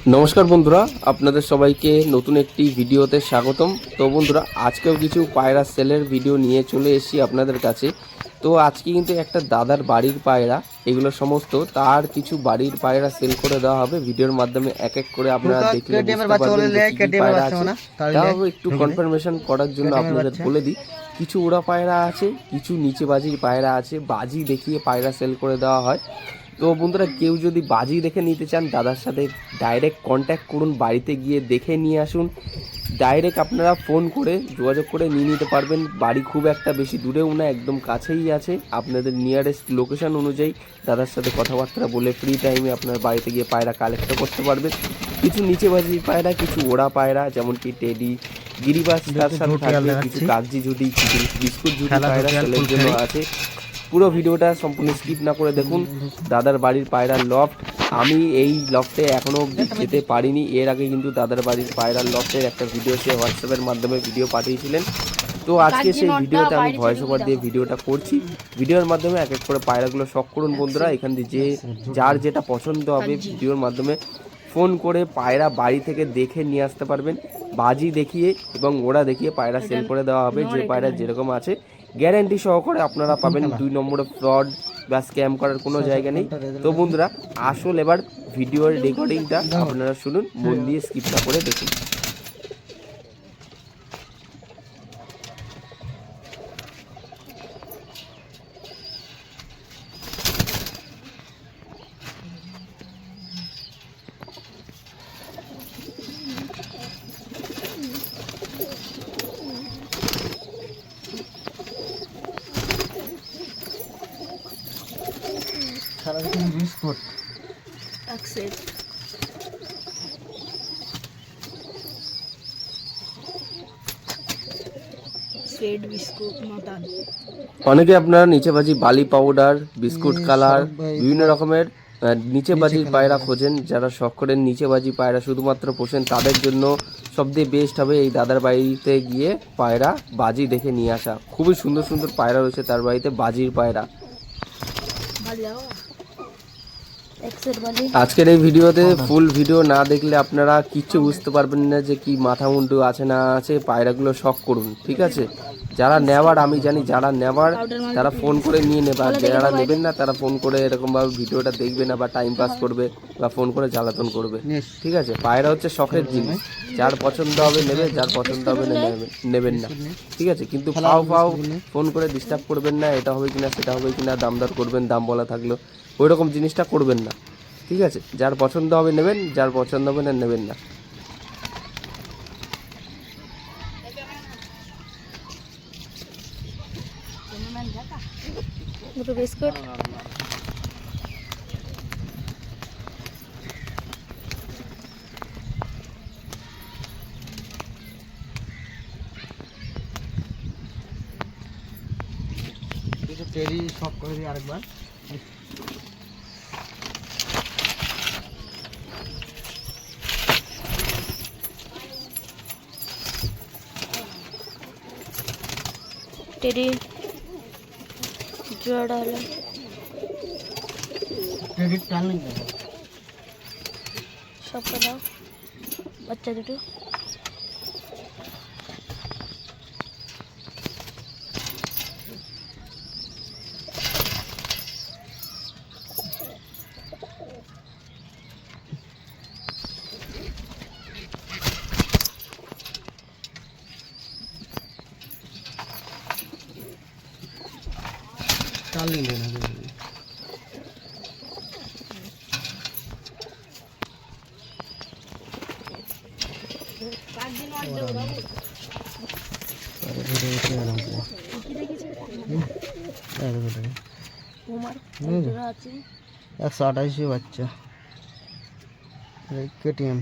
নমস্কার বন্ধুরা আপনাদের সবাইকে নতুন একটি ভিডিওতে স্বাগতম। তো বন্ধুরা আজকেও কিছু পায়রা সেলের ভিডিও নিয়ে চলে এসেছি আপনাদের কাছে। তো আজকে কিন্তু একটা দাদার বাড়ির পায়রা এগুলো সমস্ত তার কিছু বাড়ির পায়রা সেল করে দেওয়া হবে। ভিডিওর মাধ্যমে এক এক করে আপনারা দেখলে তাও একটু কনফার্মেশন করার জন্য আপনাদের বলে দিই কিছু উড়া পায়রা আছে কিছু নিচে বাজির পায়রা আছে বাজি দেখিয়ে পায়রা সেল করে দেওয়া হয়। তো বন্ধুরা কেউ যদি বাজি দেখে নিতে চান দাদার সাথে ডাইরেক্ট কন্ট্যাক্ট করুন বাড়িতে গিয়ে দেখে নিয়ে আসুন। ডাইরেক্ট আপনারা ফোন করে যোগাযোগ করে নিয়ে নিতে পারবেন। বাড়ি খুব একটা বেশি দূরেও না একদম কাছেই আছে। আপনাদের নিয়ারেস্ট লোকেশন অনুযায়ী দাদার সাথে কথাবার্তা বলে ফ্রি টাইমে আপনার বাড়িতে গিয়ে পায়রা কালেক্ট করতে পারবেন। কিছু নিচে বাজি পায়রা কিছু ওড়া পায়রা যেমন কি টেডি গিরিবাস তার সাথে থাকবে কিছু কাগজি ঝুটি কিছু বিস্কুট ঝুটি পায়রা জন্য আছে। পুরো ভিডিওটা সম্পূর্ণ স্কিপ না করে দেখুন। দাদার বাড়ির পায়রার লফট আমি এই লফটে এখনও অবধি যেতে পারিনি। এর আগে কিন্তু দাদার বাড়ির পায়রার লফটের একটা ভিডিও সে হোয়াটসঅ্যাপের মাধ্যমে ভিডিও পাঠিয়েছিলেন। তো আজকে সেই ভিডিওতে আমি ভয়েস ওভার দিয়ে ভিডিওটা করছি। ভিডিওর মাধ্যমে এক এক করে পায়রাগুলো শখ করুন বন্ধুরা। এখান দিয়ে যে যার যেটা পছন্দ হবে ভিডিওর মাধ্যমে ফোন করে পায়রা বাড়ি থেকে দেখে নিয়ে আসতে পারবেন। বাজি দেখিয়ে এবং ওরা দেখিয়ে পায়রা সেল করে দেওয়া হবে। যে পায়রা যেরকম আছে। গ্যারান্টি সহকারে আপনারা পাবেন দুই নম্বরে ফ্রড বা স্ক্যাম করার কোনো জায়গা নেই। তো বন্ধুরা আসল এবার ভিডিওর রেকর্ডিংটা আপনারা শুনুন মন দিয়ে স্কিপটা করে দেখুন। সারাদিন biscuit. Accept set biscuit mutton অনেকে আপনারা নিচে বাজি বালি পাউডার বিস্কুট কালার বিভিন্ন রকমের নিচে বাজির পায়রা খোঁজেন যারা শখ করেন নিচে বাজি পায়রা শুধুমাত্র পোষেন তাদের জন্য সবথেকে বেস্ট হবে এই দাদার বাড়িতে গিয়ে পায়রা বাজি দেখে নিয়ে আসা। খুবই সুন্দর সুন্দর পায়রা রয়েছে তার বাড়িতে বাজির পায়রা বালি যাও এক্সেট বালি আজকের এই ভিডিওতে ফুল ভিডিও না দেখলে আপনারা কিচ্ছু বুঝতে পারবেন না যে কি মাথা মুন্ডু আছে না আছে, পায়রাগুলো শখ করুন, ঠিক আছে? যারা নেওয়ার আমি জানি যারা নেওয়ার তারা ফোন করে নিয়ে নেবে। আর যারা নেবেন না তারা ফোন করে এরকমভাবে ভিডিওটা দেখবে না বা টাইম পাস করবে বা ফোন করে জ্বালাতন করবে। ঠিক আছে? পায়রা হচ্ছে শখের জিনিস। যার পছন্দ হবে নেবে যার পছন্দ হবে না নেবে- নেবেন না। ঠিক আছে? কিন্তু ফাও ফাও ফোন করে ডিস্টার্ব করবেন না এটা হবে কিনা সেটা হবে কিনা দাম দর করবেন দাম বলা থাকল। ওই রকম জিনিসটা করবেন না। ঠিক আছে? যার পছন্দ হবে নেবেন যার পছন্দ হবে না নেবেন না। দুটো বিস্কুট। টেরি সব করে দিই আরেকবার। টেডি। জোড়া হলো। দেবো দাও। বাচ্চা দুটো টান নেই না কুমার হুম। জোড়া আছে একশো আঠাশি বাচ্চা কেটিএম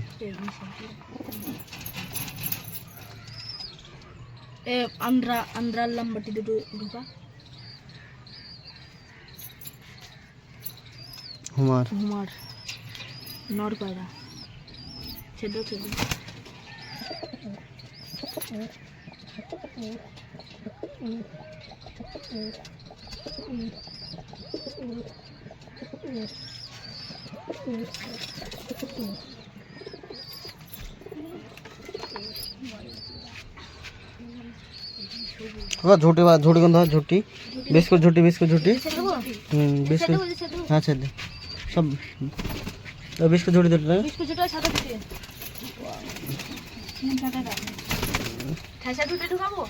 এ আন্ধ্রা আন্ধ্রা লম্বটি দুটো ঢুকা হুমার হুমার নর পায়রা ছেদ ছেদ झुटी झुटी गंध झुटी बिस्कुट झुटी बिस्कुट झुटी हम्म, बिस्कुट। हाँ छेद सब तो बिस्कुट झुटी तो बिस्कुट झुटी ঠাসা দুটো ঢুকাবো?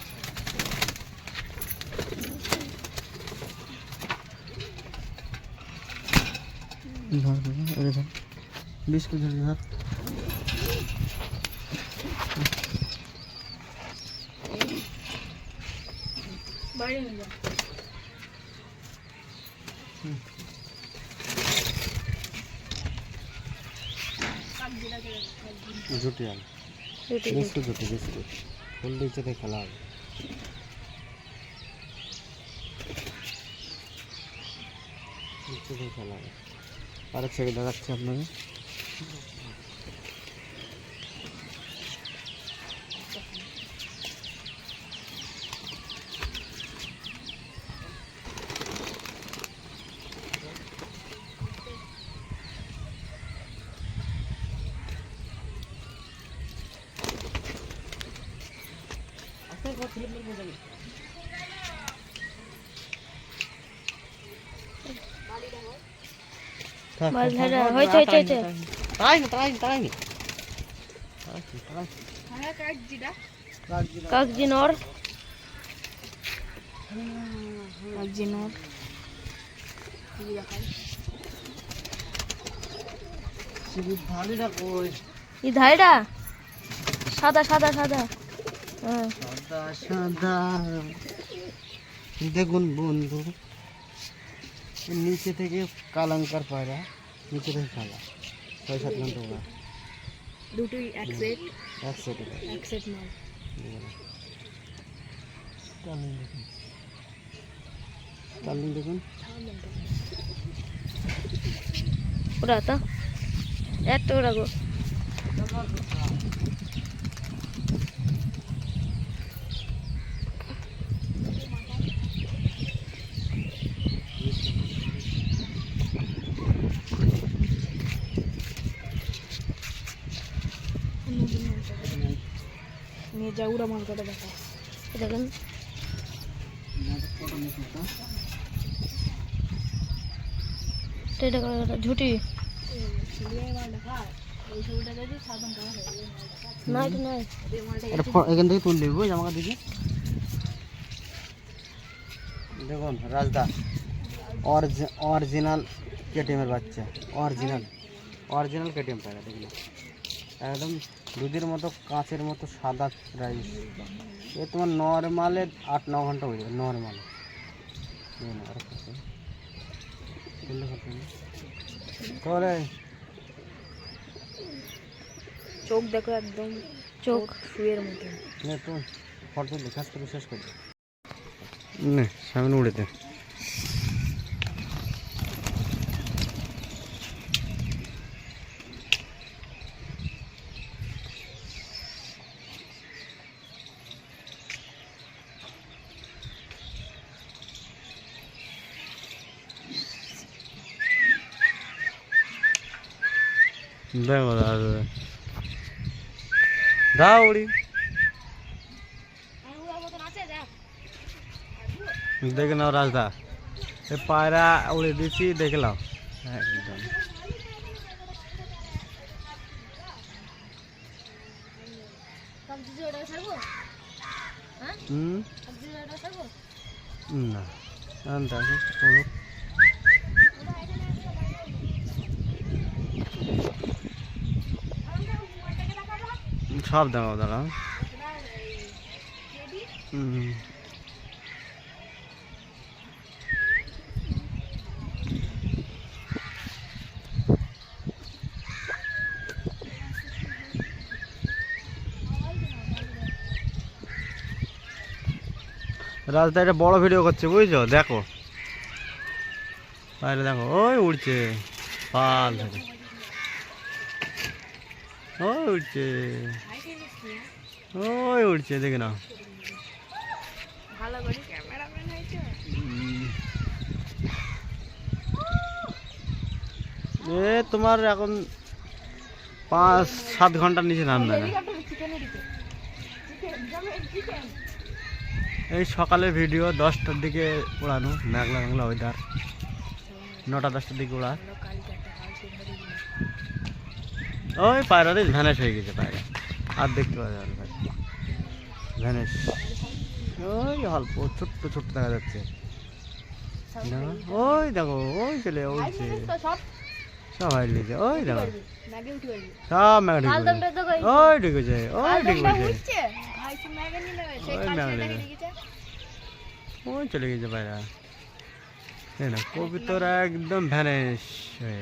ধর ধর, ধর বাইরে নিয়ে যাও বেশ করে ফুল দিচ্ছে খেলা হবে খেলা হবে আরেক ছেড়ে দেখাচ্ছি আপনাকে। হয়েছে হয়েছে না না না এই সাদা সাদা সাদা হ্যাঁ সাদা সাদা দেখুন বন্ধু নিচে থেকে কালাঙ্কার পায়রা নিচে থেকে খালা ছয় সাত ঘণ্টা ওরা দুটোই এক সেট এক সেটে এক সেট মাল কালিং দেখুন কালিং দেখুন ওরা তো এত ওরা গো নিয়ে যা উড়া মাল কটা দেখা দেখেন এটা কটা ঝুটি না এটা নয় এটা ফ- এখান থেকে তুললে বুঝ আমাকে দিদি দেখুন রাজদা অরিজিনাল কেটিএমের বাচ্চা অরিজিনাল অরিজিনাল কেটিএম পায়রা দেখুন একদম দুধের মতো কাঁচের মতো সাদা রাইস এ তোমার নর্মালে আট ন ঘণ্টা হয়ে যাবে নর্মালে তাহলে চোখ দেখো একদম চোখ। শুয়ের মতো। নে তো ফটো দেখাস শেষ করে দে। নে সামনে উড়ে দাও উড়ি দেখে নাও রাজদা এ পায়রা উড়ে দিচ্ছি দেখে নাও একদম হুম না আনতে আসো চলো সব দেখাও হুম। রাজদা, এটা বড় ভিডিও করছে, বুঝছ? দেখো। বাইরে দেখো, ওই উড়ছে। পাল ওই উড়ছে। ওই উড়ছে, দেখে হয়েছে এ, তোমার এখন পাঁচ, সাত ঘণ্টার নিচে নামবে না এই সকালের ভিডিও দশটার দিকে উড়ানো মেঘলা মেঘলা ওয়েদার নটা, দশটার দিকে উড়া ওই পায়রাতে ভ্যানেশ হয়ে গেছে পায়রা। আর দেখতে পাওয়া যাবে না ভ্যানেশ। ওই অল্প ছোট্ট ছোট্ট দেখা যাচ্ছে। না, ওই দেখো ওই চলে উঠছে লিখছে ওই দেখো। সব ম্যাগা ঢুকে ওই ঢুকেছে ওই ঢুকেছে। ওই ম্যাগা ওই চলে গেছে পায়রা। না কবিতর একদম ভ্যানেশ হয়ে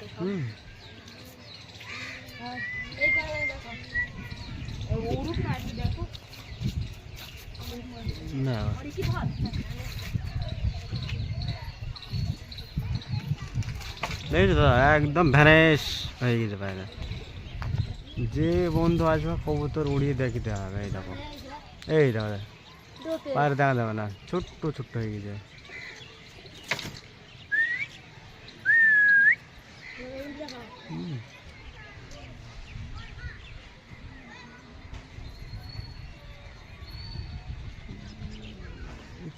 গেছে। হুম। না দেখছ তো একদম ভ্যানেশ হয়ে গেছে পায়রা যে বন্ধু আসবে কবুতর উড়িয়ে দেখিতে হবে। এই দেখো। এই দেখো পায়রা দেখা যাবে না। ছোট্ট ছোট্ট হয়ে গেছে হুম।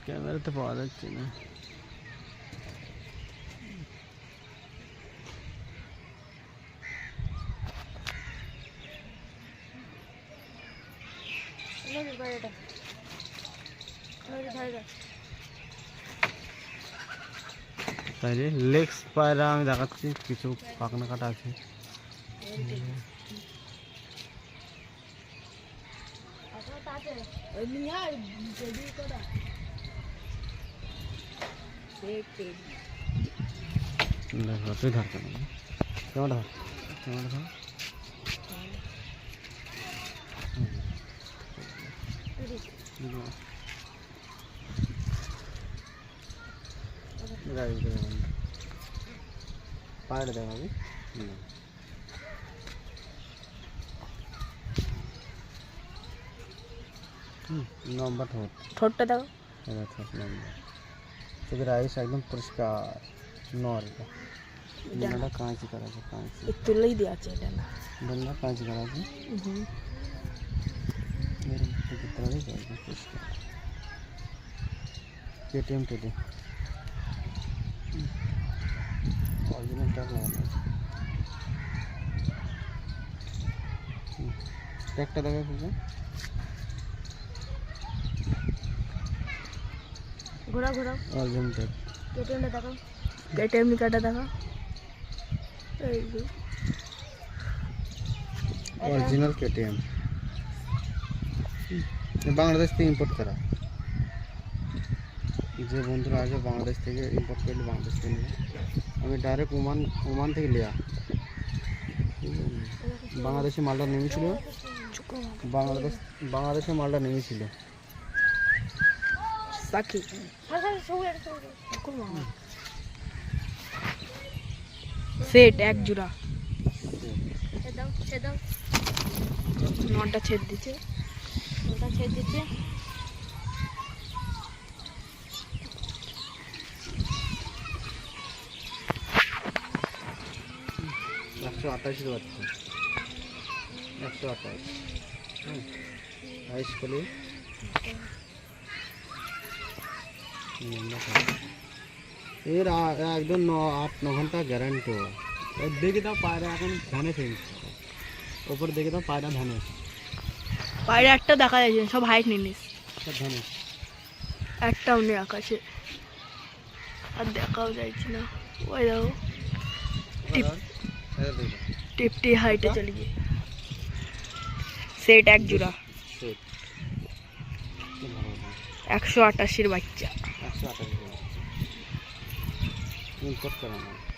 ক্যামেরাতে পাওয়া যাচ্ছে না তাই রে লেগস পায়রা আমি দেখাচ্ছি কিছু পাকনা কাটা আছে দেখো তুই ধরতে না কেমন ধর কেমন ধর হুম। গাড়ি করে বন্ধ। পায়রা দেখাবি হুম। হুম, লম্বা तो फिर आयुष एकदम पुरस्कार नौ रुपये बड़ा कांच करा था कांच एक तो तुल्ला ही दिया चाहिए ना। बंदा कांच करा था? हम्म। मेरे को कितना भी चाहिए पुरस्कार। पेटीएम पे दे। ओरिजिनल टैग लगाना टैग तो लगा कुछ দেখা খুঁজে ঘোরা ঘোরা অরিজিনাল ট্যাগ কেটিএমটা দেখো কেটিএম কাটা দেখো এই যে অরিজিনাল কেটিএম বাংলাদেশ থেকে ইম্পোর্ট করা যে বন্ধুরা আছে বাংলাদেশ থেকে ইম্পোর্ট করলে বাংলাদেশ থেকে নেবে আমি ডাইরেক্ট ওমান ওমান থেকে লিয়া বাংলাদেশে মালটা নেমেছিল বাংলাদেশ বাংলাদেশে মালটা নেমেছিল সাকি সেট এক জোড়া। নটা ছেদ দিচ্ছে। নটা ছেদ দিচ্ছে। একশো আঠাশের বাচ্চা। একশো আঠাশ। আইস করে এর একদম ন আট ন ঘণ্টা গ্যারান্টি দেখে দাও পায়রা এখন ধানে ফেলছে। ওপরে দেখে দাও পায়রা ধানে বাইরে একটা দেখা যাচ্ছে সব হাইট নিয়ে সব ধানে একটাও নেই আকাশে। আর দেখাও যাচ্ছে না। ওই টিপ- টিপটি হাইটে চলে গিয়ে। সেট এক জোড়া। একশো আটাশির বাচ্চা। ये कट कराना है।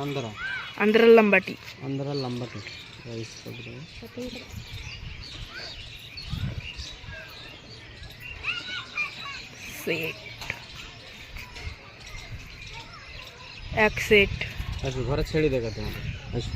अंदर अंदर लंबाटी। अंदर लंबाटी। राइस कर दो सेट एक सेट अच्छा घर छेड़ी देगा तुम्हारे। अच्छा